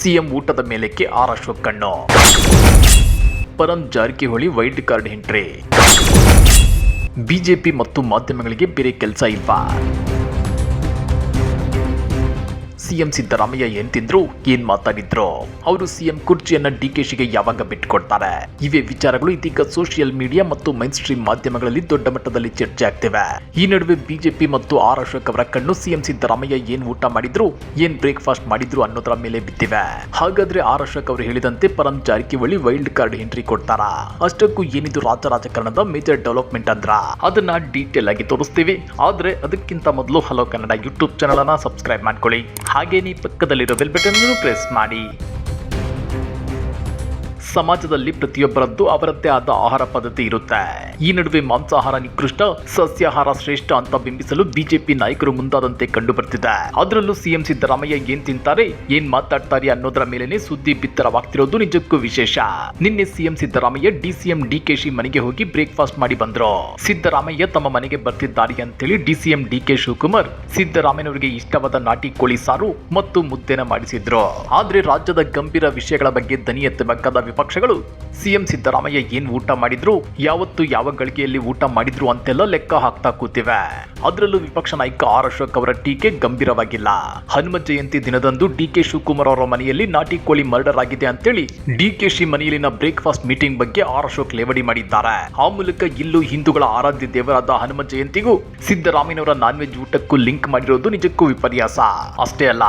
CM ಊಟದ ಮೇಲಕ್ಕೆ R Ashok ಕಣ್ಣು. Param Jarkiholi wild card entry. BJP ಮತ್ತು ಮಾಧ್ಯಮಗಳಿಗೆ ಬೇರೆ ಕೆಲಸ ಇಲ್ವಾ? ಸಿಎಂ ಸಿದ್ದರಾಮಯ್ಯ ಏನ್ ತಿಂದ್ರು, ಏನ್ ಮಾತಾಡಿದ್ರು? ಅವರು ಸಿಎಂ ಕುರ್ಚಿಯನ್ನ ಶಿಗೆ ಯಾವಾಗ ಬಿಟ್ಟುಕೊಡ್ತಾರೆ ಇವೇ ವಿಚಾರಗಳು ಇದೀಗ ಸೋಷಿಯಲ್ ಮೀಡಿಯಾ ಮತ್ತು ಮೈನ್ ಸ್ಟ್ರೀಮ್ ಮಾಧ್ಯಮಗಳಲ್ಲಿ ದೊಡ್ಡ ಮಟ್ಟದಲ್ಲಿ ಚರ್ಚೆ ಆಗ್ತಿವೆ. ಈ ನಡುವೆ ಬಿಜೆಪಿ ಮತ್ತು ಆರ್ ಅಶೋಕ್ ಅವರ ಕಣ್ಣು ಸಿಎಂ ಸಿದ್ದರಾಮಯ್ಯ ಏನ್ ಊಟ ಮಾಡಿದ್ರು, ಏನ್ ಬ್ರೇಕ್ಫಾಸ್ಟ್ ಮಾಡಿದ್ರು ಅನ್ನೋದರ ಮೇಲೆ ಬಿದ್ದಿವೆ. ಹಾಗಾದ್ರೆ ಆರ್ ಅಶೋಕ್ ಅವರು ಹೇಳಿದಂತೆ Param Jarkiholi wild card entry ಕೊಡ್ತಾರ? ಅಷ್ಟಕ್ಕೂ ಏನಿದು ರಾಜ ರಾಜಕಾರಣದ ಮೇಜರ್ ಡೆವಲಪ್ಮೆಂಟ್ ಅಂದ್ರ? ಅದನ್ನ ಡೀಟೇಲ್ ಆಗಿ ತೋರಿಸ್ತೀವಿ. ಆದ್ರೆ ಅದಕ್ಕಿಂತ ಮೊದಲು ಹಲೋ ಕನ್ನಡ ಯೂಟ್ಯೂಬ್ ಚಾನಲ್ ಅನ್ನ ಸಬ್ಸ್ಕ್ರೈಬ್ ಮಾಡ್ಕೊಳ್ಳಿ. ಹಾಗೆ ನೀ ಪಕ್ಕದಲ್ಲಿರೋ ಬೆಲ್ ಬಟನ್ ಪ್ರೆಸ್ ಮಾಡಿ. ಸಮಾಜದಲ್ಲಿ ಪ್ರತಿಯೊಬ್ಬರದ್ದು ಅವರದ್ದೇ ಆದ ಆಹಾರ ಪದ್ಧತಿ ಇರುತ್ತೆ. ಈ ನಡುವೆ ಮಾಂಸಾಹಾರ ನಿಕೃಷ್ಟ, ಸಸ್ಯಾಹಾರ ಶ್ರೇಷ್ಠ ಅಂತ ಬಿಂಬಿಸಲು ಬಿಜೆಪಿ ನಾಯಕರು ಮುಂದಾದಂತೆ ಕಂಡು ಬರ್ತಿದೆ ಅದರಲ್ಲೂ ಸಿಎಂ ಸಿದ್ದರಾಮಯ್ಯ ಏನ್ ತಿಂತಾರೆ, ಏನ್ ಮಾತಾಡ್ತಾರೆ ಅನ್ನೋದರ ಮೇಲೆನೆ ಸುದ್ದಿ ಬಿತ್ತರವಾಗ್ತಿರೋದು ನಿಜಕ್ಕೂ ವಿಶೇಷ. ನಿನ್ನೆ ಸಿಎಂ ಸಿದ್ದರಾಮಯ್ಯ ಡಿಸಿಎಂ ಡಿಕೆಶಿ ಮನೆಗೆ ಹೋಗಿ ಬ್ರೇಕ್ಫಾಸ್ಟ್ ಮಾಡಿ ಬಂದ್ರು. ಸಿದ್ದರಾಮಯ್ಯ ತಮ್ಮ ಮನೆಗೆ ಬರ್ತಿದ್ದಾರೆ ಅಂತೇಳಿ ಡಿಸಿಎಂ ಡಿಕೆ ಶಿವಕುಮಾರ್, ಸಿದ್ದರಾಮಯ್ಯನವರಿಗೆ ಇಷ್ಟವಾದ ನಾಟಿ ಕೋಳಿ ಸಾರು ಮತ್ತು ಮುದ್ದೆನ ಮಾಡಿಸಿದ್ರು. ಆದ್ರೆ ರಾಜ್ಯದ ಗಂಭೀರ ವಿಷಯಗಳ ಬಗ್ಗೆ ದನಿ ಎತ್ತಬೇಕಾದ ವಿಪಕ್ಷಗಳು ಸಿಎಂ ಸಿದ್ದರಾಮಯ್ಯ ಏನ್ ಊಟ ಮಾಡಿದ್ರು? ಯಾವತ್ತು ಯಾವ ಗಳಿಗೆಯಲ್ಲಿ ಊಟ ಮಾಡಿದ್ರು ಅಂತೆಲ್ಲ ಲೆಕ್ಕ ಹಾಕ್ತಾ ಕೂತಿವೆ. ಅದರಲ್ಲೂ ವಿಪಕ್ಷ ನಾಯಕ ಆರ್ ಅಶೋಕ್ ಅವರ ಟೀಕೆ ಗಂಭೀರವಾಗಿಲ್ಲ. ಹನುಮ ಜಯಂತಿ ದಿನದಂದು ಡಿಕೆ ಶಿವಕುಮಾರ್ ಅವರ ಮನೆಯಲ್ಲಿ ನಾಟಿ ಕೋಳಿ ಮರ್ಡರ್ ಆಗಿದೆ ಅಂತೇಳಿ ಡಿಕೆಶಿ ಮನೆಯಲ್ಲಿನ ಬ್ರೇಕ್ಫಾಸ್ಟ್ ಮೀಟಿಂಗ್ ಬಗ್ಗೆ ಆರ್ ಅಶೋಕ್ ಲೇವಡಿ ಮಾಡಿದ್ದಾರೆ. ಆ ಮೂಲಕ ಇಲ್ಲೂ ಹಿಂದೂಗಳ ಆರಾಧ್ಯ ದೇವರಾದ ಹನುಮ ಜಯಂತಿಗೂ ಸಿದ್ದರಾಮಯ್ಯನವರ ನಾನ್ ವೆಜ್ ಊಟಕ್ಕೂ ಲಿಂಕ್ ಮಾಡಿರೋದು ನಿಜಕ್ಕೂ ವಿಪರ್ಯಾಸ. ಅಷ್ಟೇ ಅಲ್ಲ,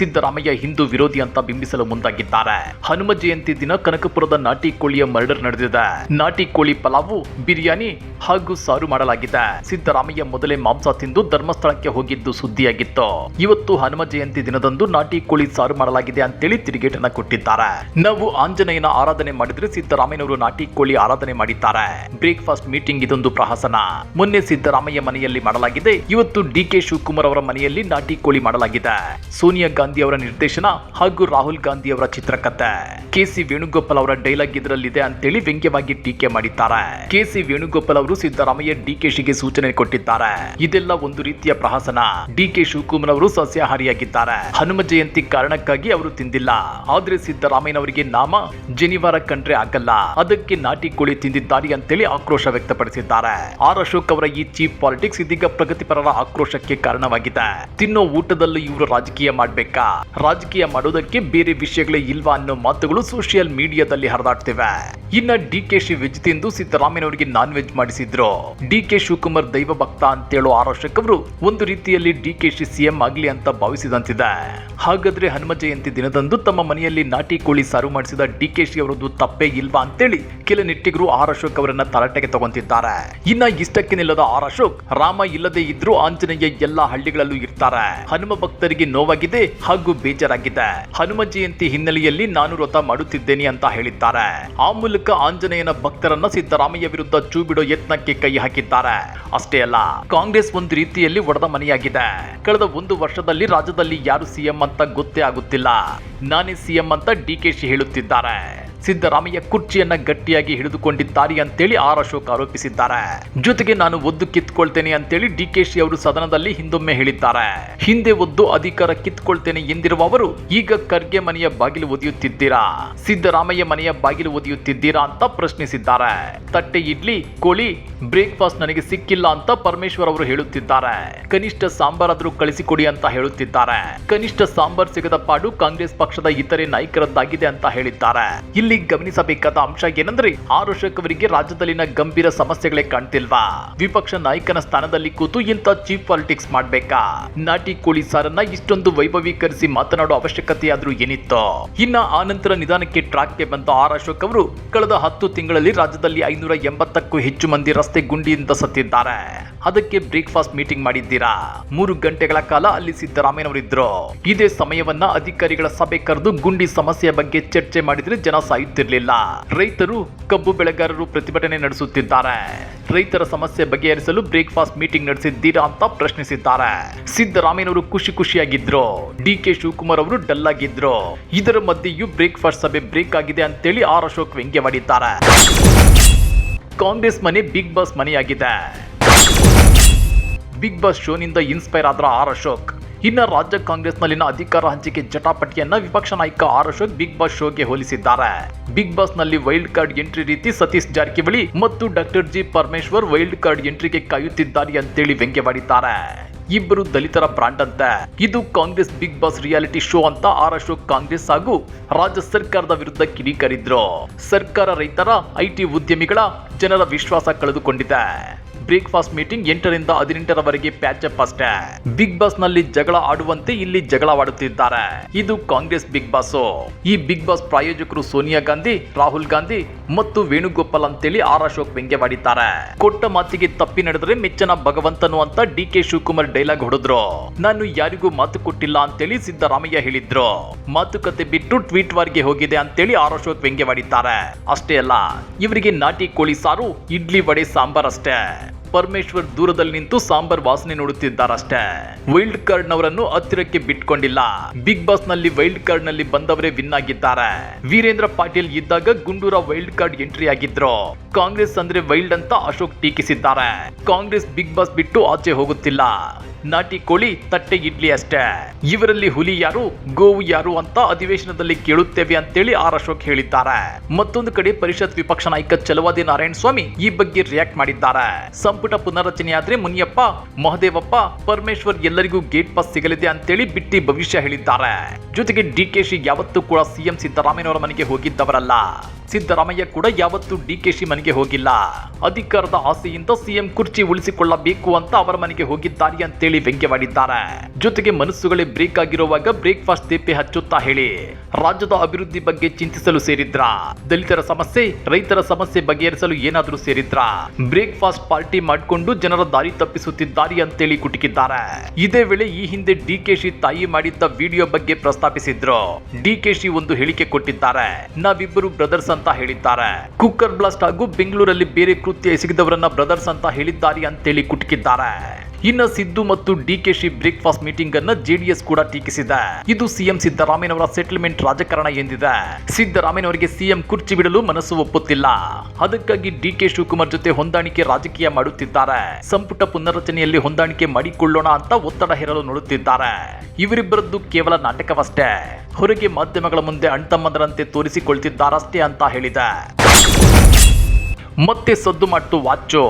ಸಿದ್ದರಾಮಯ್ಯ ಹಿಂದೂ ವಿರೋಧಿ ಅಂತ ಬಿಂಬಿಸಲು ಮುಂದಾಗಿದ್ದಾರೆ. ಹನುಮ ಜಯಂತಿ ದಿನ ಕನಕಪುರದ ನಾಟಿ ಕೋಳಿಯ ಮರ್ಡರ್ ನಡೆದಿದೆ. ನಾಟಿ ಕೋಳಿ ಪಲಾವು, ಬಿರಿಯಾನಿ ಹಾಗೂ ಸಾರು ಮಾಡಲಾಗಿದೆ. ಸಿದ್ದರಾಮಯ್ಯ ಮೊದಲೇ ಮಾಂಸ ತಿಂದು ಧರ್ಮಸ್ಥಳಕ್ಕೆ ಹೋಗಿದ್ದು ಸುದ್ದಿಯಾಗಿತ್ತು. ಇವತ್ತು ಹನುಮ ಜಯಂತಿ ದಿನದಂದು ನಾಟಿ ಕೋಳಿ ಸಾರು ಮಾಡಲಾಗಿದೆ ಅಂತೇಳಿ ತಿರುಗೇಟನ್ನ ಕೊಟ್ಟಿದ್ದಾರೆ. ನಾವು ಆಂಜನೇಯನ ಆರಾಧನೆ ಮಾಡಿದ್ರೆ ಸಿದ್ದರಾಮಯ್ಯನವರು ನಾಟಿ ಕೋಳಿ ಆರಾಧನೆ ಮಾಡಿದ್ದಾರೆ. ಬ್ರೇಕ್ಫಾಸ್ಟ್ ಮೀಟಿಂಗ್ ಇದೊಂದು ಪ್ರಹಸನ. ಮೊನ್ನೆ ಸಿದ್ದರಾಮಯ್ಯ ಮನೆಯಲ್ಲಿ ಮಾಡಲಾಗಿದೆ. ಇವತ್ತು ಡಿ ಕೆ ಶಿವಕುಮಾರ್ ಅವರ ಮನೆಯಲ್ಲಿ ನಾಟಿ ಕೋಳಿ ಮಾಡಲಾಗಿದೆ. ಸೋನಿಯಾ ಗಾಂಧಿ ಅವರ ನಿರ್ದೇಶನ ಹಾಗೂ ರಾಹುಲ್ ಗಾಂಧಿ ಅವರ ಚಿತ್ರಕಥೆ ಕೆಸಿ ವೇಣುಗೋಪಾಲ್ ಅವರ ಡೈಲಾಗ್ ಇದರಲ್ಲಿದೆ ಅಂತೇಳಿ ವ್ಯಂಗ್ಯವಾಗಿ ಟೀಕೆ ಮಾಡಿದ್ದಾರೆ. ಕೆಸಿ ವೇಣುಗೋಪಾಲ್ ಅವರು ಸಿದ್ದರಾಮಯ್ಯ ಡಿಕೆಶಿಗೆ ಸೂಚನೆ ಕೊಟ್ಟಿದ್ದಾರೆ. ಇದೆಲ್ಲ ಒಂದು ರೀತಿಯ ಪ್ರಹಸನ. ಡಿಕೆ ಶಿವಕುಮಾರ್ ಅವರು ಸಸ್ಯಾಹಾರಿಯಾಗಿದ್ದಾರೆ. ಹನುಮ ಜಯಂತಿ ಕಾರಣಕ್ಕಾಗಿ ಅವರು ತಿಂದಿಲ್ಲ. ಆದ್ರೆ ಸಿದ್ದರಾಮಯ್ಯನವರಿಗೆ ನಾಮ ಜನಿವಾರ ಕಂಡ್ರೆ ಆಗಲ್ಲ. ಅದಕ್ಕೆ ನಾಟಿ ಕೋಳಿ ತಿಂದಿದ್ದಾರೆ ಅಂತೇಳಿ ಆಕ್ರೋಶ ವ್ಯಕ್ತಪಡಿಸಿದ್ದಾರೆ. ಆರ್ ಅಶೋಕ್ ಅವರ ಈ ಚೀಪ್ ಪಾಲಿಟಿಕ್ಸ್ ಇದೀಗ ಪ್ರಗತಿಪರರ ಆಕ್ರೋಶಕ್ಕೆ ಕಾರಣವಾಗಿದೆ. ತಿನ್ನೋ ಊಟದಲ್ಲೂ ಇವರು ರಾಜಕೀಯ ಮಾಡ್ಬೇಕಾ? ರಾಜಕೀಯ ಮಾಡೋದಕ್ಕೆ ಬೇರೆ ವಿಷಯಗಳೇ ಇಲ್ವಾ ಅನ್ನೋ ಮಾತುಗಳು ಸೋಷಿಯಲ್ ಮೀಡಿಯಾದಲ್ಲಿ ಹರಿದಾಡ್ತಿವೆ. ಇನ್ನ ಡಿ ಕೆ ಶಿ ವೆಜ್ ತಿಂದು ಸಿದ್ದರಾಮಯ್ಯನವರಿಗೆ ನಾನ್ ವೆಜ್ ಮಾಡಿಸಿದ್ರು. ಡಿ ಕೆ ಶಿವಕುಮಾರ್ ದೈವ ಭಕ್ತ ಅಂತೇಳೋ ಹೇಳೋ ಅಶೋಕ್ ಅವರು ಒಂದು ರೀತಿಯಲ್ಲಿ ಡಿ ಕೆ ಶಿ ಸಿಎಂ ಆಗ್ಲಿ ಅಂತ ಭಾವಿಸಿದಂತಿದೆ. ಹಾಗಾದ್ರೆ ಹನುಮ ಜಯಂತಿ ದಿನದಂದು ತಮ್ಮ ಮನೆಯಲ್ಲಿ ನಾಟಿ ಕೋಳಿ ಸಾರು ಮಾಡಿಸಿದ ಡಿ ಕೆ ಶಿ ಅವರದ್ದು ತಪ್ಪೇ ಇಲ್ವಾ ಅಂತೇಳಿ ಕೆಲ ನಿಟ್ಟಿಗರು ಆರ್ ಅಶೋಕ್ ಅವರನ್ನ ತರಾಟೆಗೆ ತಗೊಂತಿದ್ದಾರೆ. ಇನ್ನ ಇಷ್ಟಕ್ಕೆ ನಿಲ್ಲದ ಆರ್ ಅಶೋಕ್ ರಾಮ ಇಲ್ಲದೆ ಇದ್ರೂ ಆಂಜನೇಯ ಎಲ್ಲಾ ಹಳ್ಳಿಗಳಲ್ಲೂ ಇರ್ತಾರೆ. ಹನುಮ ಭಕ್ತರಿಗೆ ನೋವಾಗಿದೆ ಹಾಗೂ ಬೇಜಾರಾಗಿದೆ. ಹನುಮ ಜಯಂತಿ ಹಿನ್ನೆಲೆಯಲ್ಲಿ ನಾನು ವ್ರತ ಮಾಡುತ್ತಿದ್ದೇನೆ ಅಂತ ಹೇಳಿದ್ದಾರೆ. ಆ ಮೂಲಕ ಆಂಜನೇಯನ ಭಕ್ತರನ್ನ ಸಿದ್ದರಾಮಯ್ಯ ವಿರುದ್ಧ ಚೂ ಬಿಡೋ ಯತ್ನಕ್ಕೆ ಕೈ ಹಾಕಿದ್ದಾರೆ. ಅಷ್ಟೇ ಅಲ್ಲ, ಕಾಂಗ್ರೆಸ್ ಒಂದು ರೀತಿಯಲ್ಲಿ ಒಡೆದ ಮನೆಯಾಗಿದೆ. ಕಳೆದ ಒಂದು ವರ್ಷದಲ್ಲಿ ರಾಜ್ಯದಲ್ಲಿ ಯಾರು ಸಿಎಂ ಅಂತ ಗೊತ್ತೇ ಆಗುತ್ತಿಲ್ಲ. ನಾನೇ ಸಿಎಂ ಅಂತ ಡಿಕೆಶಿ ಹೇಳುತ್ತಿದ್ದಾರೆ. ಸಿದ್ದರಾಮಯ್ಯ ಕುರ್ಚಿಯನ್ನ ಗಟ್ಟಿಯಾಗಿ ಹಿಡಿದುಕೊಂಡಿದ್ದಾರೆ ಅಂತೇಳಿ ಆರ್ ಅಶೋಕ್ ಆರೋಪಿಸಿದ್ದಾರೆ. ಜೊತೆಗೆ ನಾನು ಒದ್ದು ಕಿತ್ಕೊಳ್ತೇನೆ ಅಂತೇಳಿ ಡಿಕೆಶಿ ಅವರು ಸದನದಲ್ಲಿ ಹಿಂದೊಮ್ಮೆ ಹೇಳಿದ್ದಾರೆ. ಹಿಂದೆ ಒದ್ದು ಅಧಿಕಾರ ಕಿತ್ಕೊಳ್ತೇನೆ ಎಂದಿರುವ ಅವರು, ಈಗ ಖರ್ಗೆ ಮನೆಯ ಬಾಗಿಲು ಒದಿಯುತ್ತಿದ್ದೀರಾ? ಸಿದ್ದರಾಮಯ್ಯ ಮನೆಯ ಬಾಗಿಲು ಒದಿಯುತ್ತಿದ್ದೀರಾ ಅಂತ ಪ್ರಶ್ನಿಸಿದ್ದಾರೆ. ತಟ್ಟೆ ಇಡ್ಲಿ, ಕೋಳಿ, ಬ್ರೇಕ್ಫಾಸ್ಟ್ ನನಗೆ ಸಿಕ್ಕಿಲ್ಲ ಅಂತ ಪರಮೇಶ್ವರ್ ಅವರು ಹೇಳುತ್ತಿದ್ದಾರೆ. ಕನಿಷ್ಠ ಸಾಂಬಾರಾದ್ರೂ ಕಳಿಸಿಕೊಡಿ ಅಂತ ಹೇಳುತ್ತಿದ್ದಾರೆ. ಕನಿಷ್ಠ ಸಾಂಬಾರ್ ಸಿಗದ ಪಾಡು ಕಾಂಗ್ರೆಸ್ ಪಕ್ಷದ ಇತರೆ ನಾಯಕರದ್ದಾಗಿದೆ ಅಂತ ಹೇಳಿದ್ದಾರೆ. ಇಲ್ಲಿ ಗಮನಿಸಬೇಕಾದ ಅಂಶ ಏನಂದ್ರೆ ಆರ್ ಅಶೋಕ್ ಅವರಿಗೆ ರಾಜ್ಯದಲ್ಲಿನ ಗಂಭೀರ ಸಮಸ್ಯೆಗಳೇ ಕಾಣ್ತಿಲ್ವಾ? ವಿಪಕ್ಷ ನಾಯಕನ ಸ್ಥಾನದಲ್ಲಿ ಕೂತು ಇಂಥ ಚೀಪ್ ಪಾಲಿಟಿಕ್ಸ್ ಮಾಡ್ಬೇಕಾ? ನಾಟಿ ಕೋಳಿ ಸಾರನ್ನ ಇಷ್ಟೊಂದು ವೈಭವೀಕರಿಸಿ ಮಾತನಾಡೋ ಅವಶ್ಯಕತೆ ಆದ್ರೂ ಏನಿತ್ತು? ಇನ್ನ ಆ ನಂತರ ನಿಧಾನಕ್ಕೆ ಟ್ರಾಕ್ಗೆ ಬಂದ ಆರ್ ಅಶೋಕ್ ಅವರು ಕಳೆದ ಹತ್ತು ತಿಂಗಳಲ್ಲಿ ರಾಜ್ಯದಲ್ಲಿ ಐನೂರ ಎಂಬತ್ತಕ್ಕೂ ಹೆಚ್ಚು ಮಂದಿ ರಸ್ತೆ ಗುಂಡಿಯಿಂದ ಸತ್ತಿದ್ದಾರೆ. ಅದಕ್ಕೆ ಬ್ರೇಕ್ಫಾಸ್ಟ್ ಮೀಟಿಂಗ್ ಮಾಡಿದ್ದೀರಾ? ಮೂರು ಗಂಟೆಗಳ ಕಾಲ ಅಲ್ಲಿ ಸಿದ್ದರಾಮಯ್ಯನವರಿದ್ರು. ಇದೇ ಸಮಯವನ್ನ ಅಧಿಕಾರಿಗಳ ಸಭೆ ಕರೆದು ಗುಂಡಿ ಸಮಸ್ಯೆ ಬಗ್ಗೆ ಚರ್ಚೆ ಮಾಡಿದ್ರೆ ಜನ ಸಾಯುತ್ತಿರಲಿಲ್ಲ. ರೈತರು ಕಬ್ಬು ಬೆಳೆಗಾರರು ಪ್ರತಿಭಟನೆ ನಡೆಸುತ್ತಿದ್ದಾರೆ. ರೈತರ ಸಮಸ್ಯೆ ಬಗೆಹರಿಸಲು ಬ್ರೇಕ್ಫಾಸ್ಟ್ ಮೀಟಿಂಗ್ ನಡೆಸಿದ್ದೀರಾ ಅಂತ ಪ್ರಶ್ನಿಸಿದ್ದಾರೆ. ಸಿದ್ದರಾಮಯ್ಯನವರು ಖುಷಿ ಖುಷಿಯಾಗಿದ್ರು. ಡಿ ಕೆ ಶಿವಕುಮಾರ್ ಅವರು ಡಲ್ ಆಗಿದ್ರು ಇದರ ಮಧ್ಯೆಯೂ ಬ್ರೇಕ್ಫಾಸ್ಟ್ ಸಭೆ ಬ್ರೇಕ್ ಆಗಿದೆ ಅಂತೇಳಿ ಆರ್ ಅಶೋಕ್ ವ್ಯಂಗ್ಯವಾಡಿದ್ದಾರೆ. ಕಾಂಗ್ರೆಸ್ ಮನೆ ಬಿಗ್ ಬಾಸ್ ಮನೆಯಾಗಿದೆ. ಬಿಗ್ ಬಾಸ್ ಶೋನಿಂದ ಇನ್ಸ್ಪೈರ್ ಆದ್ರ ಆರ್ ಅಶೋಕ್. ಇನ್ನ ರಾಜ್ಯ ಕಾಂಗ್ರೆಸ್ನಲ್ಲಿನ ಅಧಿಕಾರ ಹಂಚಿಕೆ ಜಟಾಪಟಿಯನ್ನ ವಿಪಕ್ಷ ನಾಯಕ ಆರ್ ಅಶೋಕ್ ಬಿಗ್ ಬಾಸ್ ಶೋಗೆ ಹೋಲಿಸಿದ್ದಾರೆ. ಬಿಗ್ ಬಾಸ್ನಲ್ಲಿ ವೈಲ್ಡ್ ಕಾರ್ಡ್ ಎಂಟ್ರಿ ರೀತಿ ಸತೀಶ್ ಜಾರಕಿಹೊಳಿ ಮತ್ತು doctor G Parameshwar wild card ಎಂಟ್ರಿಗೆ ಕಾಯುತ್ತಿದ್ದಾರೆ ಅಂತೇಳಿ ವ್ಯಂಗ್ಯವಾಡಿದ್ದಾರೆ. ಇಬ್ಬರು ದಲಿತರ ಬ್ರಾಂಡ್ ಅಂತೆ ಇದು Congress Bigg Boss reality show ಅಂತ ಆರ್ ಅಶೋಕ್ ಕಾಂಗ್ರೆಸ್ ಹಾಗೂ ರಾಜ್ಯ ಸರ್ಕಾರದ ವಿರುದ್ಧ ಕಿಡಿಕರಿದ್ರು. ಸರ್ಕಾರ ರೈತರ, ಐಟಿ ಉದ್ಯಮಿಗಳ ಜನರ ವಿಶ್ವಾಸ ಕಳೆದುಕೊಂಡಿದೆ. ಬ್ರೇಕ್ಫಾಸ್ಟ್ ಮೀಟಿಂಗ್ ಎಂಟರಿಂದ ಹದಿನೆಂಟರವರೆಗೆ ಪ್ಯಾಚಪ್ ಅಷ್ಟೇ. ಬಿಗ್ ಬಾಸ್ನಲ್ಲಿ ಜಗಳ ಆಡುವಂತೆ ಇಲ್ಲಿ ಜಗಳವಾಡುತ್ತಿದ್ದಾರೆ. ಇದು ಕಾಂಗ್ರೆಸ್ ಬಿಗ್ ಬಾಸ್. ಈ ಬಿಗ್ ಬಾಸ್ ಪ್ರಾಯೋಜಕರು ಸೋನಿಯಾ ಗಾಂಧಿ, ರಾಹುಲ್ ಗಾಂಧಿ ಮತ್ತು ವೇಣುಗೋಪಾಲ್ ಅಂತೇಳಿ ಆರ್ ಅಶೋಕ್ ವ್ಯಂಗ್ಯವಾಡಿದ್ದಾರೆ. ಕೊಟ್ಟ ಮಾತಿಗೆ ತಪ್ಪಿ ನಡೆದರೆ ಮೆಚ್ಚನ ಭಗವಂತನು ಅಂತ ಡಿ ಕೆ ಶಿವಕುಮಾರ್ ಡೈಲಾಗ್ ಹೊಡೆದ್ರು. ನಾನು ಯಾರಿಗೂ ಮಾತು ಕೊಟ್ಟಿಲ್ಲ ಅಂತೇಳಿ ಸಿದ್ದರಾಮಯ್ಯ ಹೇಳಿದ್ರು. ಮಾತುಕತೆ ಬಿಟ್ಟು ಟ್ವೀಟ್ ವಾರ್ಗೆ ಹೋಗಿದೆ ಅಂತೇಳಿ ಆರ್ ಅಶೋಕ್ ವ್ಯಂಗ್ಯವಾಡಿದ್ದಾರೆ. ಅಷ್ಟೇ ಅಲ್ಲ, ಇವರಿಗೆ ನಾಟಿ ಕೋಳಿ ಸಾರು, ಇಡ್ಲಿ ವಡೆ ಸಾಂಬಾರ್ ಅಷ್ಟೇ. ಪರಮೇಶ್ವರ್ ದೂರದಲ್ಲಿ ನಿಂತು ಸಾಂಬಾರ್ ವಾಸನೆ ನೋಡುತ್ತಿದ್ದಾರಷ್ಟೇ. ವೈಲ್ಡ್ ಕಾರ್ಡ್ ನವರನ್ನು ಹತ್ತಿರಕ್ಕೆ ಬಿಟ್ಕೊಂಡಿಲ್ಲ. ಬಿಗ್ ಬಾಸ್ನಲ್ಲಿ ವೈಲ್ಡ್ ಕಾರ್ಡ್ನಲ್ಲಿ ಬಂದವರೇ ವಿನ್ ಆಗಿದ್ದಾರೆ. ವೀರೇಂದ್ರ ಪಾಟೀಲ್ ಇದ್ದಾಗ ಗುಂಡೂರ ವೈಲ್ಡ್ ಕಾರ್ಡ್ ಎಂಟ್ರಿ ಆಗಿದ್ರು. ಕಾಂಗ್ರೆಸ್ ಅಂದ್ರೆ ವೈಲ್ಡ್ ಅಂತ ಅಶೋಕ್ ಟೀಕಿಸಿದ್ದಾರೆ. ಕಾಂಗ್ರೆಸ್ ಬಿಗ್ ಬಾಸ್ ಬಿಟ್ಟು ಆಚೆ ಹೋಗುತ್ತಿಲ್ಲ. ನಾಟಿ ಕೋಳಿ, ತಟ್ಟೆ ಇಡ್ಲಿ ಅಷ್ಟೇ. ಇವರಲ್ಲಿ ಹುಲಿ ಯಾರು, ಗೋವು ಯಾರು ಅಂತ ಅಧಿವೇಶನದಲ್ಲಿ ಕೇಳುತ್ತೇವೆ ಅಂತೇಳಿ ಆರ್ ಅಶೋಕ್ ಹೇಳಿದ್ದಾರೆ. ಮತ್ತೊಂದು ಕಡೆ ಪರಿಷತ್ ವಿಪಕ್ಷ ನಾಯಕ ಚಲವಾದಿ ನಾರಾಯಣ ಸ್ವಾಮಿ ಈ ಬಗ್ಗೆ ರಿಯಾಕ್ಟ್ ಮಾಡಿದ್ದಾರೆ. ಸಂಪುಟ ಪುನರಚನೆಯಾದ್ರೆ ಮುನಿಯಪ್ಪ, ಮಹದೇವಪ್ಪ, ಪರಮೇಶ್ವರ್ ಎಲ್ಲರಿಗೂ ಗೇಟ್ ಪಾಸ್ ಸಿಗಲಿದೆ ಅಂತೇಳಿ ಬಿಟ್ಟಿ ಭವಿಷ್ಯ ಹೇಳಿದ್ದಾರೆ. ಜೊತೆಗೆ ಡಿಕೆಶಿ ಯಾವತ್ತೂ ಕೂಡ ಸಿಎಂ ಸಿದ್ದರಾಮಯ್ಯನವರ ಮನೆಗೆ ಹೋಗಿದ್ದವರಲ್ಲ. ಸಿದ್ದರಾಮಯ್ಯ ಕೂಡ ಯಾವತ್ತೂ ಶಿ ಮನೆಗೆ ಹೋಗಿಲ್ಲ. ಅಧಿಕಾರದ ಆಸೆಯಿಂದ ಸಿಎಂ ಕುರ್ಚಿ ಉಳಿಸಿಕೊಳ್ಳಬೇಕು ಅಂತ ಅವರ ಮನೆಗೆ ಹೋಗಿದ್ದಾರೆ ಅಂತೇಳಿ ವ್ಯಂಗ್ಯವಾಡಿದ್ದಾರೆ ಜೊತೆಗೆ ಮನಸ್ಸುಗಳೇ ಬ್ರೇಕ್ ಆಗಿರುವಾಗ ಬ್ರೇಕ್ಫಾಸ್ಟ್ ತೇಪೆ ಹಚ್ಚುತ್ತಾ ಹೇಳಿ, ರಾಜ್ಯದ ಅಭಿವೃದ್ಧಿ ಬಗ್ಗೆ ಚಿಂತಿಸಲು ಸೇರಿದ್ರ? ದಲಿತರ ಸಮಸ್ಯೆ, ರೈತರ ಸಮಸ್ಯೆ ಬಗೆಹರಿಸಲು ಏನಾದರೂ ಸೇರಿದ್ರ? ಬ್ರೇಕ್ಫಾಸ್ಟ್ ಪಾರ್ಟಿ ಮಾಡಿಕೊಂಡು ಜನರ ದಾರಿ ತಪ್ಪಿಸುತ್ತಿದ್ದಾರೆ ಅಂತೇಳಿ ಕುಟುಕಿದ್ದಾರೆ. ಇದೇ ವೇಳೆ ಈ ಹಿಂದೆ ಡಿ ಕೆ ಶಿ ತಾಯಿ ಮಾಡಿದ್ದ ವಿಡಿಯೋ ಬಗ್ಗೆ ಪ್ರಸ್ತಾಪಿಸಿದ್ರು. ಡಿಕೆಶಿ ಒಂದು ಹೇಳಿಕೆ ಕೊಟ್ಟಿದ್ದಾರೆ. ನಾವಿಬ್ಬರು ಬ್ರದರ್ಸ್ ಅಂತ ಹೇಳಿದ್ದಾರೆ. ಕುಕ್ಕರ್ ಬ್ಲಾಸ್ಟ್ ಹಾಗೂ ಬೆಂಗಳೂರಲ್ಲಿ ಬೇರೆ ಕೃತ್ಯ ಎಸಗಿದವರನ್ನ ಬ್ರದರ್ಸ್ ಅಂತ ಹೇಳಿದ್ದಾರೆ ಅಂತೇಳಿ ಕುಟುಕಿದ್ದಾರೆ. ಇನ್ನ ಸಿದ್ದು ಮತ್ತು ಡಿಕೆಶಿ ಬ್ರೇಕ್ಫಾಸ್ಟ್ ಮೀಟಿಂಗ್ ಅನ್ನ ಜೆಡಿಎಸ್ ಕೂಡ ಟೀಕಿಸಿದೆ. ಇದು ಸಿಎಂ ಸಿದ್ದರಾಮಯ್ಯನವರ ಸೆಟಲ್ಮೆಂಟ್ ರಾಜಕಾರಣ ಎಂದಿದೆ. ಸಿದ್ದರಾಮಯ್ಯನವರಿಗೆ ಸಿಎಂ ಕುರ್ಚಿ ಬಿಡಲು ಮನಸ್ಸು ಒಪ್ಪುತ್ತಿಲ್ಲ. ಅದಕ್ಕಾಗಿ ಡಿಕೆ ಶಿವಕುಮಾರ್ ಜೊತೆ ಹೊಂದಾಣಿಕೆ ರಾಜಕೀಯ ಮಾಡುತ್ತಿದ್ದಾರೆ. ಸಂಪುಟ ಪುನರ್ರಚನೆಯಲ್ಲಿ ಹೊಂದಾಣಿಕೆ ಮಾಡಿಕೊಳ್ಳೋಣ ಅಂತ ಒತ್ತಡ ಹೇರಲು ನೋಡುತ್ತಿದ್ದಾರೆ. ಇವರಿಬ್ಬರದ್ದು ಕೇವಲ ನಾಟಕವಷ್ಟೇ. ಹೊರಗೆ ಮಾಧ್ಯಮಗಳ ಮುಂದೆ ಅಣ್ತಮ್ಮದರಂತೆ ತೋರಿಸಿಕೊಳ್ತಿದ್ದಾರಷ್ಟೇ ಅಂತ ಹೇಳಿದೆ. ಮತ್ತೆ ಸದ್ದು ಮಾಡ್ತು ವಾಚು.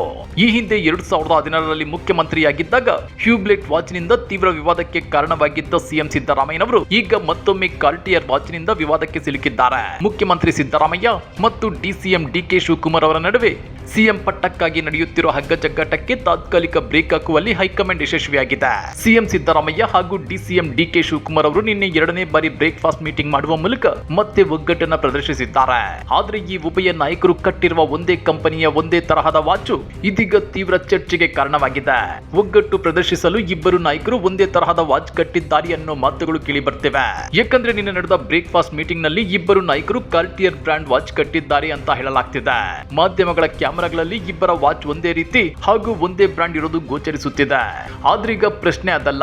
ಈ ಹಿಂದೆ ಎರಡ್ ಸಾವಿರದ ಹದಿನಾರರಲ್ಲಿ ಮುಖ್ಯಮಂತ್ರಿಯಾಗಿದ್ದಾಗ ಹ್ಯೂಬ್ಲೆಟ್ ವಾಚ್ನಿಂದ ತೀವ್ರ ವಿವಾದಕ್ಕೆ ಕಾರಣವಾಗಿದ್ದ ಸಿಎಂ ಸಿದ್ದರಾಮಯ್ಯನವರು ಈಗ ಮತ್ತೊಮ್ಮೆ ಕಾರ್ಟಿಯರ್ ವಾಚ್ನಿಂದ ವಿವಾದಕ್ಕೆ ಸಿಲುಕಿದ್ದಾರೆ. ಮುಖ್ಯಮಂತ್ರಿ ಸಿದ್ದರಾಮಯ್ಯ ಮತ್ತು ಡಿಸಿಎಂ ಡಿಕೆ ಶಿವಕುಮಾರ್ ಅವರ ನಡುವೆ ಸಿಎಂ ಪಟ್ಟಕ್ಕಾಗಿ ನಡೆಯುತ್ತಿರುವ ಹಗ್ಗ ಜಗ್ಗಾಟಕ್ಕೆ ತಾತ್ಕಾಲಿಕ ಬ್ರೇಕ್ ಹಾಕುವಲ್ಲಿ ಹೈಕಮಾಂಡ್ ಯಶಸ್ವಿಯಾಗಿದೆ. ಸಿಎಂ ಸಿದ್ದರಾಮಯ್ಯ ಹಾಗೂ ಡಿಸಿಎಂ ಡಿಕೆ ಶಿವಕುಮಾರ್ ಅವರು ನಿನ್ನೆ ಎರಡನೇ ಬಾರಿ ಬ್ರೇಕ್ಫಾಸ್ಟ್ ಮೀಟಿಂಗ್ ಮಾಡುವ ಮೂಲಕ ಮತ್ತೆ ಒಗ್ಗಟ್ಟನ್ನು ಪ್ರದರ್ಶಿಸಿದ್ದಾರೆ. ಆದರೆ ಈ ಉಭಯ ನಾಯಕರು ಕಟ್ಟಿರುವ ಒಂದೇ ಕಂಪನಿಯ ಒಂದೇ ತರಹದ ವಾಚು ಇದೀಗ ತೀವ್ರ ಚರ್ಚೆಗೆ ಕಾರಣವಾಗಿದೆ. ಒಗ್ಗಟ್ಟು ಪ್ರದರ್ಶಿಸಲು ಇಬ್ಬರು ನಾಯಕರು ಒಂದೇ ತರಹದ ವಾಚ್ ಕಟ್ಟಿದ್ದಾರೆ ಅನ್ನೋ ಮಾತುಗಳು ಕೇಳಿ ಬರ್ತಿವೆ ಯಾಕಂದ್ರೆ ನಿನ್ನೆ ನಡೆದ ಬ್ರೇಕ್ಫಾಸ್ಟ್ ಮೀಟಿಂಗ್ನಲ್ಲಿ ಇಬ್ಬರು ನಾಯಕರು ಕಾರ್ಟಿಯರ್ ಬ್ರಾಂಡ್ ವಾಚ್ ಕಟ್ಟಿದ್ದಾರೆ ಅಂತ ಹೇಳಲಾಗ್ತಿದೆ. ಮಾಧ್ಯಮಗಳ ಕ್ಯಾಮೆರಾಗಳಲ್ಲಿ ಇಬ್ಬರ ವಾಚ್ ಒಂದೇ ರೀತಿ ಹಾಗೂ ಒಂದೇ ಬ್ರಾಂಡ್ ಇರೋದು ಗೋಚರಿಸುತ್ತಿದೆ. ಆದ್ರೀಗ ಪ್ರಶ್ನೆ ಅದಲ್ಲ.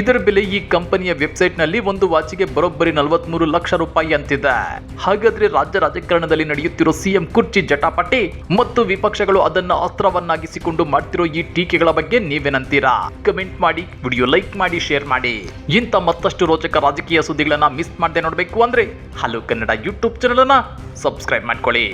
ಇದರ ಬೆಲೆ ಈ ಕಂಪನಿಯ ವೆಬ್ಸೈಟ್ನಲ್ಲಿ ಒಂದು ವಾಚಿಗೆ ಬರೋಬ್ಬರಿ ನಲವತ್ಮೂರು ಲಕ್ಷ ರೂಪಾಯಿ ಅಂತಿದೆ. ಹಾಗಾದ್ರೆ ರಾಜ್ಯ ರಾಜಕಾರಣದಲ್ಲಿ ನಡೆಯುತ್ತಿರುವ ಸಿಎಂ ಕುರ್ಚಿ ಜಟಾಪಟಿ ಮತ್ತು ವಿಪಕ್ಷಗಳು ಅದನ್ನ ಅಸ್ತ್ರವನ್ನಾಗಿಸಿಕೊಂಡು ಮಾಡ್ತಿರೋ ಈ ಟೀಕೆಗಳ ಬಗ್ಗೆ ನೀವೇನಂತೀರಾ ಕಮೆಂಟ್ ಮಾಡಿ ವಿಡಿಯೋ ಲೈಕ್ ಮಾಡಿ ಶೇರ್ ಮಾಡಿ. ಇಂಥ ಮತ್ತಷ್ಟು ರೋಚಕ ರಾಜಕೀಯ ಸುದ್ದಿಗಳನ್ನ ಮಿಸ್ ಮಾಡದೆ ನೋಡಬೇಕು ಅಂದ್ರೆ ಹಲೋ ಕನ್ನಡ ಯೂಟ್ಯೂಬ್ ಚಾನಲ್ ಅನ್ನ ಸಬ್ಸ್ಕ್ರೈಬ್ ಮಾಡ್ಕೊಳ್ಳಿ.